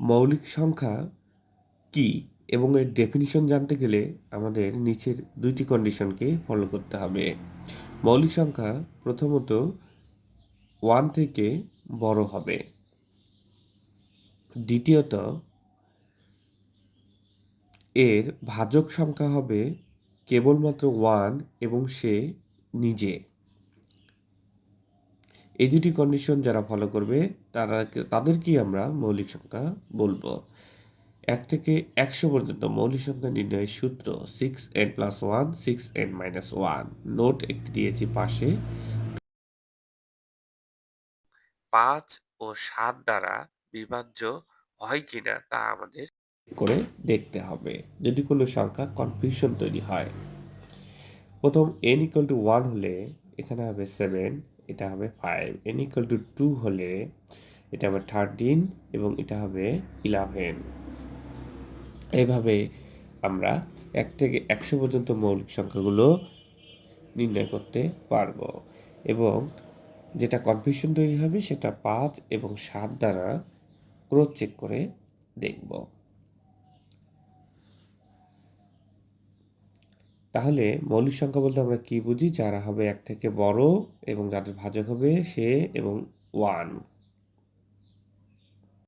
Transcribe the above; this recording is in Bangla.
মৌলিক সংখ্যা কি এবং এর ডেফিনিশন জানতে গেলে আমাদের নিচের দুইটি কন্ডিশনকে ফলো করতে হবে। মৌলিক সংখ্যা প্রথমত ওয়ান থেকে বড় হবে। দ্বিতীয়ত, এর ভাজক সংখ্যা হবে কেবলমাত্র ওয়ান এবং সে নিজে। এই দুটি কন্ডিশন যারা ফলো করবে তারা তাদেরকেই আমরা মৌলিক সংখ্যা বলব। এক থেকে একশো পর্যন্ত মৌলিক সংখ্যা নির্ণয়ের সূত্র six n plus one six n minus one note একটি দিয়েছি পাশে। পাঁচ ও সাত দ্বারা বিভাজ্য হয় কিনা তা আমাদের করে দেখতে হবে। যদি কোনো সংখ্যা কনফিউশন তৈরি হয়। প্রথম এন ইকুয়াল টু ওয়ান হলে এখানে হবে সেভেন এটা হবে five n equal to two হলে এটা হবে থার্টিন এবং এটা হবে ইলেভেন এইভাবে আমরা এক থেকে একশো পর্যন্ত মৌলিক সংখ্যাগুলো নির্ণয় করতে পারব এবং যেটা কনফিউশন তৈরি হবে সেটা পাঁচ এবং সাত দ্বারা ক্রস চেক করে দেখব। তাহলে মৌলিক সংখ্যা বলতে আমরা কি বুঝি? যারা হবে এক থেকে বড় এবং যাদের ভাজক হবে সে এবং ওয়ান।